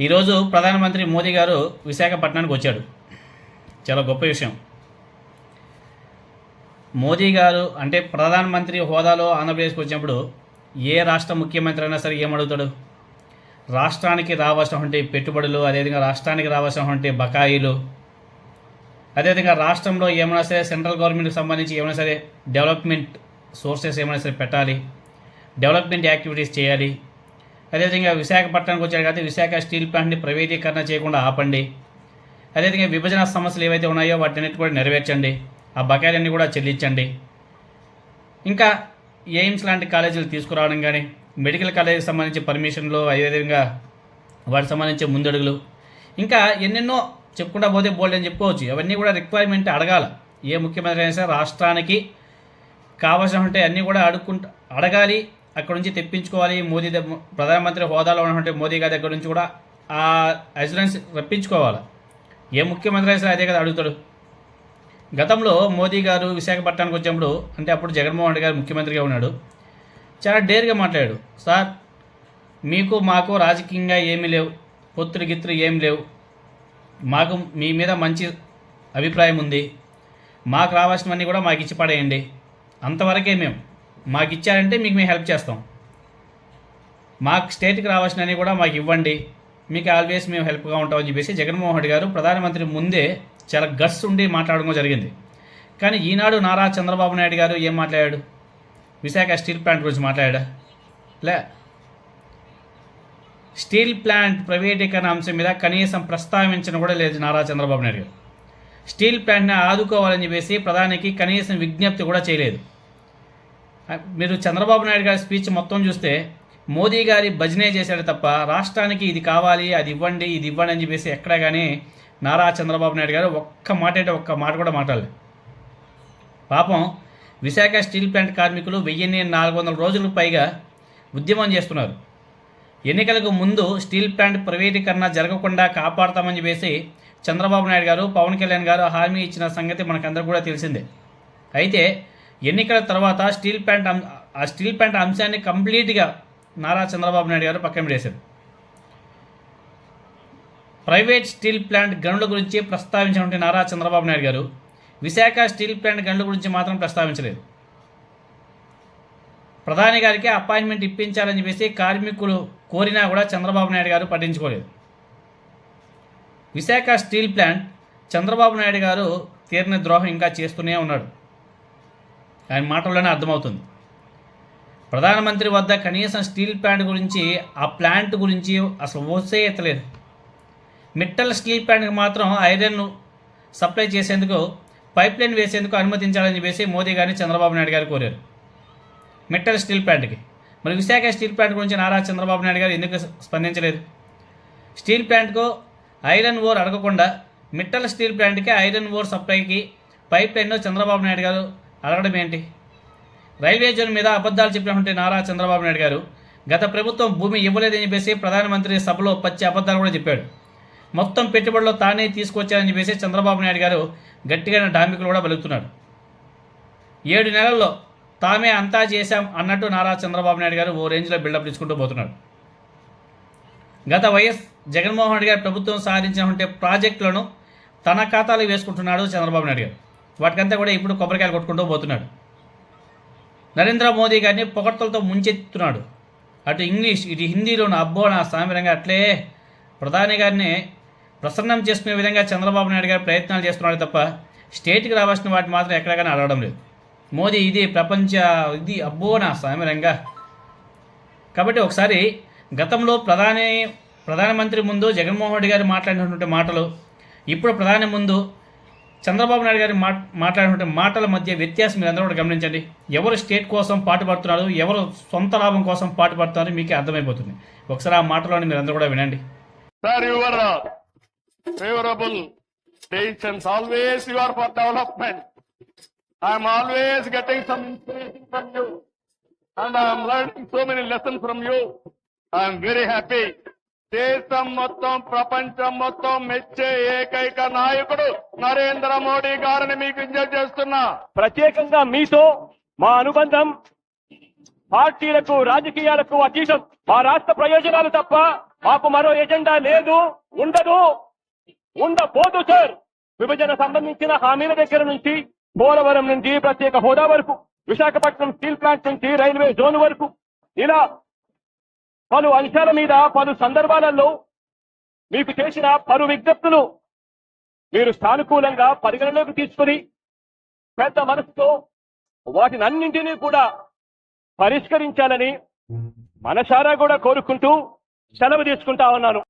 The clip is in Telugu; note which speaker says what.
Speaker 1: ఈరోజు ప్రధానమంత్రి మోదీ గారు విశాఖపట్నానికి వచ్చాడు. చాలా గొప్ప విషయం. మోదీ గారు అంటే ప్రధానమంత్రి హోదాలో ఆంధ్రప్రదేశ్కి వచ్చినప్పుడు ఏ రాష్ట్ర ముఖ్యమంత్రి అయినా సరే ఏమడుగుతాడు? రాష్ట్రానికి రావాల్సినటువంటి పెట్టుబడులు అదేవిధంగా రాష్ట్రానికి రావాల్సినటువంటి బకాయిలు. అదేవిధంగా రాష్ట్రంలో ఏమైనా సరే సెంట్రల్ గవర్నమెంట్కి సంబంధించి ఏమైనా సరే డెవలప్మెంట్ సోర్సెస్ ఏమైనా సరే పెట్టాలి. డెవలప్మెంట్ యాక్టివిటీస్ చేయాలి. అదేవిధంగా విశాఖపట్నానికి వచ్చారు కాబట్టి విశాఖ స్టీల్ ప్లాంట్ని ప్రైవేటీకరణ చేయకుండా ఆపండి. అదేవిధంగా విభజన సమస్యలు ఏవైతే ఉన్నాయో వాటిని కూడా నెరవేర్చండి. ఆ బకాయిలన్నీ కూడా చెల్లించండి. ఇంకా ఎయిమ్స్ లాంటి కాలేజీలు తీసుకురావడం కానీ మెడికల్ కాలేజీకి సంబంధించి పర్మిషన్లు అదేవిధంగా వాటికి సంబంధించి ముందడుగులు. ఇంకా ఎన్నెన్నో చెప్పుకుంటా పోతే బోల్డ్ అని చెప్పుకోవచ్చు. అవన్నీ కూడా రిక్వైర్మెంట్ అడగాల. ఏ ముఖ్యమంత్రి అయినా సరే రాష్ట్రానికి కావాల్సిన ఉంటే అన్నీ కూడా అడుక్కుంటా అడగాలి. అక్కడ నుంచి తెప్పించుకోవాలి. మోదీ ప్రధానమంత్రి హోదాలో ఉన్నటువంటి మోదీ గారి దగ్గర నుంచి కూడా ఆ అజురెన్స్ రప్పించుకోవాలి. ఏ ముఖ్యమంత్రి అయినా అదే కదా అడుగుతాడు. గతంలో మోదీ గారు విశాఖపట్నానికి వచ్చినప్పుడు అంటే అప్పుడు జగన్మోహన్ రెడ్డి గారు ముఖ్యమంత్రిగా ఉన్నాడు. చాలా డేర్గా మాట్లాడాడు. సార్ మీకు మాకు రాజకీయంగా ఏమీ లేవు. పొత్తులు గిత్తులు ఏం లేవు. మాకు మీ మీద మంచి అభిప్రాయం ఉంది. మాకు రావాల్సినవన్నీ కూడా మాకు ఇచ్చి పడేయండి. అంతవరకే మేము. మాకు ఇచ్చారంటే మీకు మేము హెల్ప్ చేస్తాం. మాకు స్టేట్కి రావాల్సినవి కూడా మాకు ఇవ్వండి. మీకు ఆల్వేస్ మేము హెల్ప్గా ఉంటామని చెప్పేసి జగన్మోహన్ రెడ్డి గారు ప్రధానమంత్రి ముందే చాలా గట్స్ ఉండి మాట్లాడడం జరిగింది. కానీ ఈనాడు నారా చంద్రబాబు నాయుడు గారు ఏం మాట్లాడాడు? విశాఖ స్టీల్ ప్లాంట్ గురించి మాట్లాడా? లే. స్టీల్ ప్లాంట్ ప్రైవేటీకరణ అంశం మీద కనీసం ప్రస్తావించడం కూడా లేదు నారా చంద్రబాబు నాయుడు గారు. స్టీల్ ప్లాంట్ని ఆదుకోవాలని చెప్పేసి ప్రధానికి కనీసం విజ్ఞప్తి కూడా చేయలేదు. మీరు చంద్రబాబు నాయుడు గారి స్పీచ్ మొత్తం చూస్తే మోదీ గారి భజనే చేశాడు తప్ప రాష్ట్రానికి ఇది కావాలి అది ఇవ్వండి ఇది ఇవ్వండి అని చెప్పేసి ఎక్కడ కానీ నారా చంద్రబాబు నాయుడు గారు ఒక్క మాట అంటే ఒక్క మాట కూడా మాట్లాడలేదు. పాపం విశాఖ స్టీల్ ప్లాంట్ కార్మికులు వెయ్యిన్ని నాలుగు వందల రోజులకు పైగా ఉద్యమం చేస్తున్నారు. ఎన్నికలకు ముందు స్టీల్ ప్లాంట్ ప్రైవేటీకరణ జరగకుండా కాపాడతామని చెప్పేసి చంద్రబాబు నాయుడు గారు పవన్ కళ్యాణ్ గారు హామీ ఇచ్చిన సంగతి మనకందరికీ కూడా తెలిసిందే. అయితే ఎన్నికల తర్వాత స్టీల్ ప్లాంట్ ఆ స్టీల్ ప్లాంట్ అంశాన్ని కంప్లీట్గా నారా చంద్రబాబు నాయుడు గారు పక్కన పెట్టేశారు. ప్రైవేట్ స్టీల్ ప్లాంట్ గనుల గురించి ప్రస్తావించినటువంటి నారా చంద్రబాబు నాయుడు గారు విశాఖ స్టీల్ ప్లాంట్ గనుల గురించి మాత్రం ప్రస్తావించలేదు. ప్రధాని గారికి అపాయింట్మెంట్ ఇప్పించాలని చెప్పేసి కార్మికులు కోరినా కూడా చంద్రబాబు నాయుడు గారు పట్టించుకోలేదు. విశాఖ స్టీల్ ప్లాంట్ చంద్రబాబు నాయుడు గారు తీరిన ద్రోహం ఇంకా చేస్తూనే ఉన్నాడు. ఆయన మాటల్లోనే అర్థమవుతుంది. ప్రధానమంత్రి వద్ద కనీసం స్టీల్ ప్లాంట్ గురించి ఆ ప్లాంట్ గురించి అసలు ఓసే ఎత్తలేదు. మిట్టల్ స్టీల్ ప్లాంట్కి మాత్రం ఐరన్ సప్లై చేసేందుకు పైప్ లైన్ వేసేందుకు అనుమతించాలని చెప్పేసి మోదీ గారిని చంద్రబాబు నాయుడు గారు కోరారు. మిట్టల్ స్టీల్ ప్లాంట్కి. మరి విశాఖ స్టీల్ ప్లాంట్ గురించి నారా చంద్రబాబు నాయుడు గారు ఎందుకు స్పందించలేదు? స్టీల్ ప్లాంట్కు ఐరన్ ఓర్ అడగకుండా మిట్టల్ స్టీల్ ప్లాంట్కి ఐరన్ ఓర్ సప్లైకి పైప్ లైన్లో చంద్రబాబు నాయుడు గారు అడగడం ఏంటి? రైల్వే జోన్ మీద అబద్ధాలు చెప్పినటువంటి నారా చంద్రబాబు నాయుడు గారు గత ప్రభుత్వం భూమి ఇవ్వలేదని చెప్పేసి ప్రధానమంత్రి సభలో పచ్చి అబద్ధాలు కూడా చెప్పాడు. మొత్తం పెట్టుబడులు తానే తీసుకొచ్చారని చెప్పేసి చంద్రబాబు నాయుడు గారు గట్టిగా డామికులు కూడా బలుగుతున్నాడు ఏడు నెలల్లో తామే అంతా చేశాం అన్నట్టు నారా చంద్రబాబు నాయుడు గారు ఓ రేంజ్లో బిల్డప్ ఇచ్చుకుంటూ పోతున్నాడు గత వైఎస్ జగన్మోహన్ రెడ్డి గారు ప్రభుత్వం సాధించినటువంటి ప్రాజెక్టులను తన ఖాతాలో వేసుకుంటున్నాడు చంద్రబాబు నాయుడు గారు. వాటికంతా కూడా ఇప్పుడు కొబ్బరికాయలు కొట్టుకుంటూ పోతున్నాడు. నరేంద్ర మోదీ గారిని పొగడ్తలతో ముంచెత్తుతున్నాడు. అటు ఇంగ్లీష్ ఇటు హిందీలోను అబ్బో నా సామిరంగా అట్లే ప్రధాని గారిని ప్రసన్నం చేసుకునే విధంగా చంద్రబాబు నాయుడు గారు ప్రయత్నాలు చేస్తున్నాడు తప్ప స్టేట్కి రావాల్సిన వాటిని మాత్రం ఎక్కడగానే అడగడం లేదు. మోదీ ఇది ప్రపంచ ఇది అబ్బో నా సామిరంగా. కాబట్టి ఒకసారి గతంలో ప్రధాని ప్రధానమంత్రి ముందు జగన్మోహన్ రెడ్డి గారు మాట్లాడినటువంటి మాటలు ఇప్పుడు ప్రధాని ముందు చంద్రబాబు నాయుడు గారి మాట మాట్లాడినటువంటి మాటల మధ్య వ్యత్యాసం మీరు అందరూ కూడా గమనించండి. ఎవరు స్టేట్ కోసం పాటుపడుతున్నారు ఎవరు సొంత లాభం కోసం పాటుపడుతున్నారు మీకే అర్థమైపోతుంది. ఒకసారి ఆ మాటలోని మీరు అందరూ కూడా వినండి.
Speaker 2: Sir your favourable states always you are for development I'm always దేశం మొత్తం ప్రపంచం మొత్తం మెచ్చే ఏకైక నాయకుడు నరేంద్ర మోడీ గారిని మీకు ఇంజర్ చేస్తున్నా.
Speaker 3: ప్రత్యేకంగా మీతో మా అనుబంధం పార్టీలకు రాజకీయాలకు అతీతం. మా రాష్ట్ర ప్రయోజనాలు తప్ప మాకు మరో ఎజెండా లేదు ఉండదు. ఉండబోదు సార్. విభజన సంబంధించిన హామీల దగ్గర నుంచి పోలవరం నుంచి ప్రత్యేక హోదా వరకు విశాఖపట్నం స్టీల్ ప్లాంట్ నుంచి రైల్వే జోన్ వరకు. ఇలా పలు అంశాల మీద పలు సందర్భాలలో మీకు చేసిన పలు విజ్ఞప్తులు మీరు సానుకూలంగా పరిగణలోకి తీసుకుని పెద్ద మనసుతో వాటిని అన్నింటినీ కూడా పరిష్కరించాలని మనసారా కూడా కోరుకుంటూ సెలవు తీసుకుంటా ఉన్నాను.